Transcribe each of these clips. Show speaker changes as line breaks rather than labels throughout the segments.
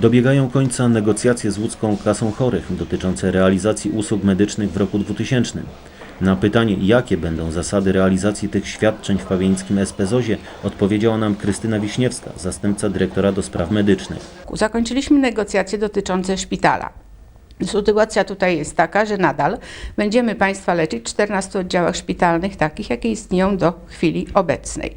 Dobiegają końca negocjacje z łódzką kasą chorych dotyczące realizacji usług medycznych w roku 2000. Na pytanie, jakie będą zasady realizacji tych świadczeń w pawieńskim SPZOzie, odpowiedziała nam Krystyna Wiśniewska, zastępca dyrektora do spraw medycznych.
Zakończyliśmy negocjacje dotyczące szpitala. Sytuacja tutaj jest taka, że nadal będziemy Państwa leczyć w 14 oddziałach szpitalnych, takich jakie istnieją do chwili obecnej.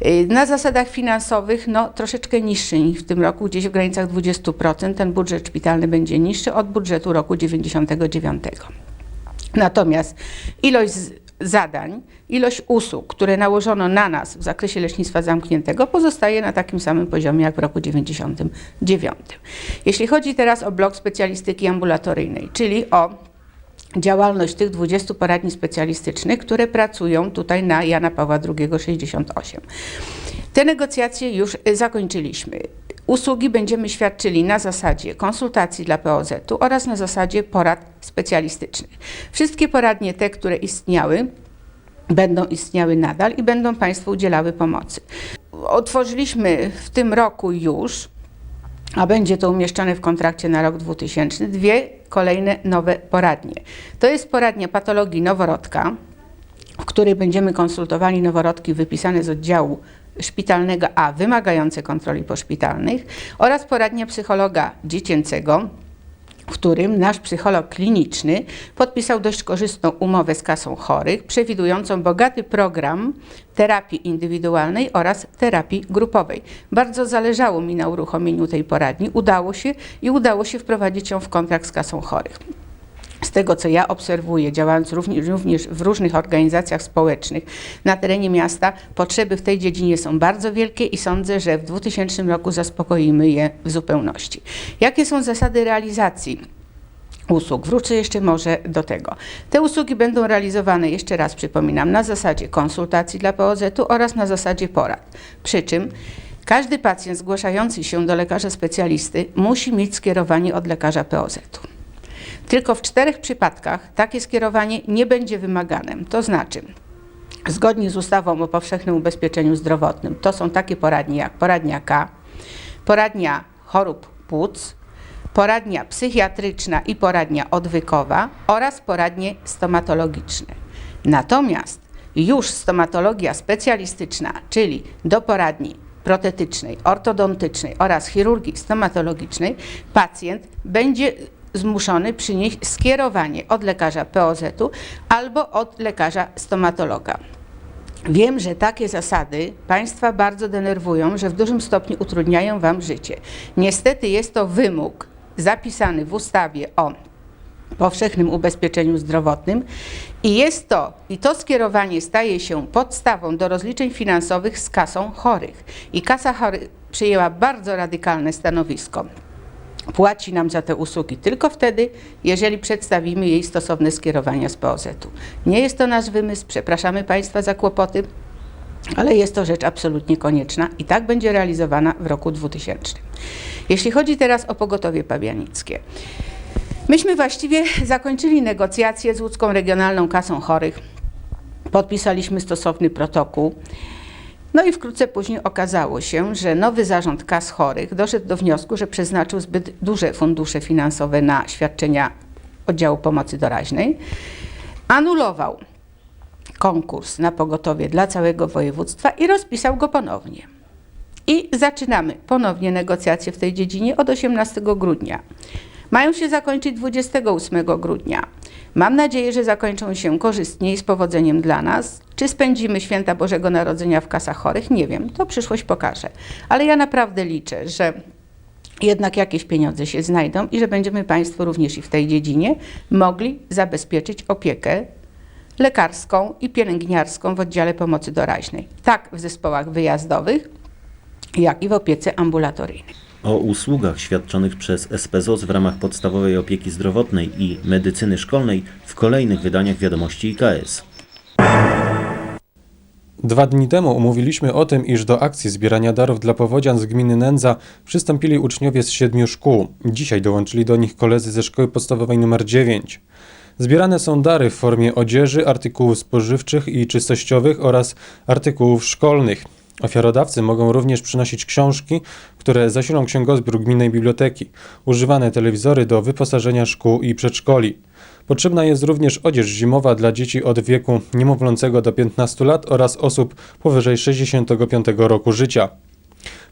Yy, Na zasadach finansowych no, troszeczkę niższy niż w tym roku, gdzieś w granicach 20%. Ten budżet szpitalny będzie niższy od budżetu roku 99. Natomiast ilość zadań, ilość usług, które nałożono na nas w zakresie lecznictwa zamkniętego, pozostaje na takim samym poziomie jak w roku 99. Jeśli chodzi teraz o blok specjalistyki ambulatoryjnej, czyli o działalność tych 20 poradni specjalistycznych, które pracują tutaj na Jana Pawła II 68. Te negocjacje już zakończyliśmy. Usługi będziemy świadczyli na zasadzie konsultacji dla POZ-u oraz na zasadzie porad specjalistycznych. Wszystkie poradnie te, które istniały, będą istniały nadal i będą Państwu udzielały pomocy. Otworzyliśmy w tym roku już a będzie to umieszczone w kontrakcie na rok 2000, dwie kolejne nowe poradnie. To jest poradnia patologii noworodka, w której będziemy konsultowali noworodki wypisane z oddziału szpitalnego A wymagające kontroli poszpitalnych oraz poradnia psychologa dziecięcego, w którym nasz psycholog kliniczny podpisał dość korzystną umowę z kasą chorych, przewidującą bogaty program terapii indywidualnej oraz terapii grupowej. Bardzo zależało mi na uruchomieniu tej poradni. Udało się i udało się wprowadzić ją w kontrakt z kasą chorych. Z tego, co ja obserwuję, działając również, w różnych organizacjach społecznych na terenie miasta, potrzeby w tej dziedzinie są bardzo wielkie i sądzę, że w 2000 roku zaspokoimy je w zupełności. Jakie są zasady realizacji? usług. Wrócę jeszcze może do tego. Te usługi będą realizowane, jeszcze raz przypominam, na zasadzie konsultacji dla POZ-u oraz na zasadzie porad. Przy czym każdy pacjent zgłaszający się do lekarza specjalisty musi mieć skierowanie od lekarza POZ-u. Tylko w czterech przypadkach takie skierowanie nie będzie wymagane. To znaczy, zgodnie z ustawą o powszechnym ubezpieczeniu zdrowotnym, to są takie poradnie jak poradnia K, poradnia chorób płuc, poradnia psychiatryczna i poradnia odwykowa oraz poradnie stomatologiczne. Natomiast już stomatologia specjalistyczna, czyli do poradni protetycznej, ortodontycznej oraz chirurgii stomatologicznej, pacjent będzie zmuszony przynieść skierowanie od lekarza POZ-u albo od lekarza stomatologa. Wiem, że takie zasady Państwa bardzo denerwują, że w dużym stopniu utrudniają Wam życie. Niestety jest to wymóg zapisany w ustawie o powszechnym ubezpieczeniu zdrowotnym i jest to, i to skierowanie staje się podstawą do rozliczeń finansowych z kasą chorych. I kasa chorych przyjęła bardzo radykalne stanowisko. Płaci nam za te usługi tylko wtedy, jeżeli przedstawimy jej stosowne skierowania z POZ-u. Nie jest to nasz wymysł, przepraszamy Państwa za kłopoty, ale jest to rzecz absolutnie konieczna i tak będzie realizowana w roku 2000. Jeśli chodzi teraz o pogotowie pabianickie. Myśmy właściwie zakończyli negocjacje z Łódzką Regionalną Kasą Chorych. Podpisaliśmy stosowny protokół. No i wkrótce później okazało się, że nowy zarząd kas chorych doszedł do wniosku, że przeznaczył zbyt duże fundusze finansowe na świadczenia oddziału pomocy doraźnej. Anulował konkurs na pogotowie dla całego województwa i rozpisał go ponownie. I zaczynamy ponownie negocjacje w tej dziedzinie od 18 grudnia. Mają się zakończyć 28 grudnia. Mam nadzieję, że zakończą się korzystnie i z powodzeniem dla nas. Czy spędzimy święta Bożego Narodzenia w kasach chorych? Nie wiem, to przyszłość pokaże. Ale ja naprawdę liczę, że jednak jakieś pieniądze się znajdą i że będziemy Państwu również i w tej dziedzinie mogli zabezpieczyć opiekę lekarską i pielęgniarską w oddziale pomocy doraźnej. Tak w zespołach wyjazdowych, jak i w opiece ambulatoryjnej.
O usługach świadczonych przez SPZOZ w ramach podstawowej opieki zdrowotnej i medycyny szkolnej w kolejnych wydaniach wiadomości IKS.
Dwa dni temu umówiliśmy o tym, iż do akcji zbierania darów dla powodzian z gminy Nędza przystąpili uczniowie z siedmiu szkół. Dzisiaj dołączyli do nich koledzy ze szkoły podstawowej nr 9. Zbierane są dary w formie odzieży, artykułów spożywczych i czystościowych oraz artykułów szkolnych. Ofiarodawcy mogą również przynosić książki, które zasilą księgozbiór gminnej biblioteki, używane telewizory do wyposażenia szkół i przedszkoli. Potrzebna jest również odzież zimowa dla dzieci od wieku niemowlącego do 15 lat oraz osób powyżej 65 roku życia.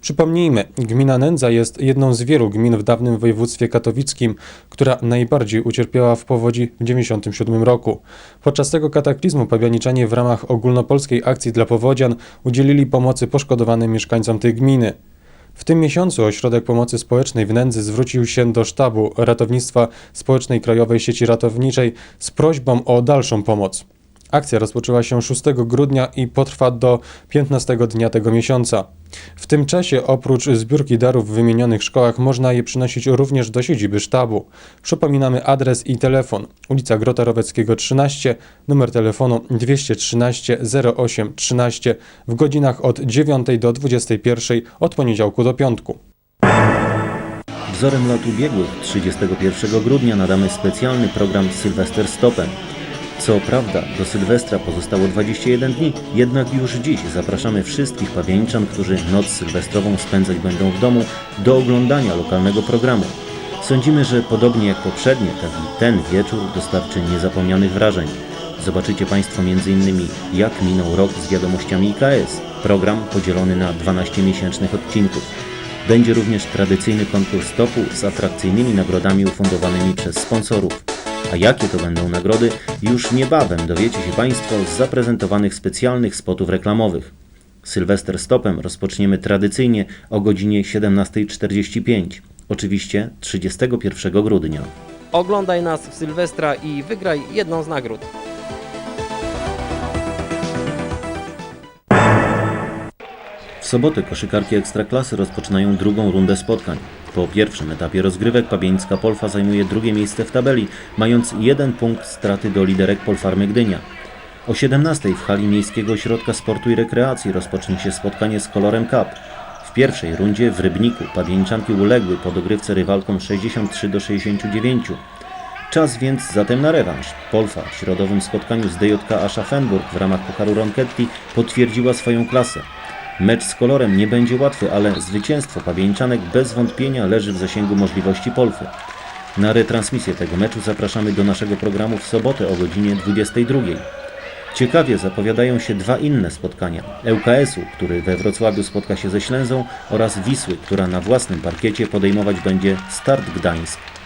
Przypomnijmy, gmina Nędza jest jedną z wielu gmin w dawnym województwie katowickim, która najbardziej ucierpiała w powodzi w 1997 roku. Podczas tego kataklizmu pabianiczanie w ramach ogólnopolskiej akcji dla powodzian udzielili pomocy poszkodowanym mieszkańcom tej gminy. W tym miesiącu Ośrodek Pomocy Społecznej w Nędzy zwrócił się do sztabu ratownictwa społecznej Krajowej Sieci Ratowniczej z prośbą o dalszą pomoc. Akcja rozpoczęła się 6 grudnia i potrwa do 15 dnia tego miesiąca. W tym czasie oprócz zbiórki darów w wymienionych szkołach można je przynosić również do siedziby sztabu. Przypominamy adres i telefon. Ulica Grota Roweckiego 13, numer telefonu 213 08 13 w godzinach od 9 do 21 od poniedziałku do piątku.
Wzorem lat ubiegłych 31 grudnia nadamy specjalny program Sylwester Stopem. Co prawda, do Sylwestra pozostało 21 dni, jednak już dziś zapraszamy wszystkich pawieńczan, którzy noc sylwestrową spędzać będą w domu, do oglądania lokalnego programu. Sądzimy, że podobnie jak poprzednie, tak i ten wieczór dostarczy niezapomnianych wrażeń. Zobaczycie Państwo m.in. jak minął rok z wiadomościami IKS. Program podzielony na 12 miesięcznych odcinków. Będzie również tradycyjny konkurs topu z atrakcyjnymi nagrodami ufundowanymi przez sponsorów. A jakie to będą nagrody, już niebawem dowiecie się Państwo z zaprezentowanych specjalnych spotów reklamowych. Sylwester Stopem rozpoczniemy tradycyjnie o godzinie 17.45, oczywiście 31 grudnia.
Oglądaj nas w Sylwestra i wygraj jedną z nagród.
W sobotę koszykarki Ekstraklasy rozpoczynają drugą rundę spotkań. Po pierwszym etapie rozgrywek Pabieńska Polfa zajmuje drugie miejsce w tabeli, mając jeden punkt straty do liderek Polfarmy Gdynia. O 17 w hali Miejskiego Ośrodka Sportu i Rekreacji rozpocznie się spotkanie z Kolorem Cup. W pierwszej rundzie w Rybniku Pabieńczanki uległy po dogrywce rywalkom 63 do 69. Czas więc zatem na rewanż. Polfa w środowym spotkaniu z DJK Aschaffenburg w ramach Pucharu Ronchetti potwierdziła swoją klasę. Mecz z kolorem nie będzie łatwy, ale zwycięstwo pawieńczanek bez wątpienia leży w zasięgu możliwości Polfy. Na retransmisję tego meczu zapraszamy do naszego programu w sobotę o godzinie 22. Ciekawie zapowiadają się dwa inne spotkania. ŁKS-u, który we Wrocławiu spotka się ze Ślęzą oraz Wisły, która na własnym parkiecie podejmować będzie Start Gdańsk.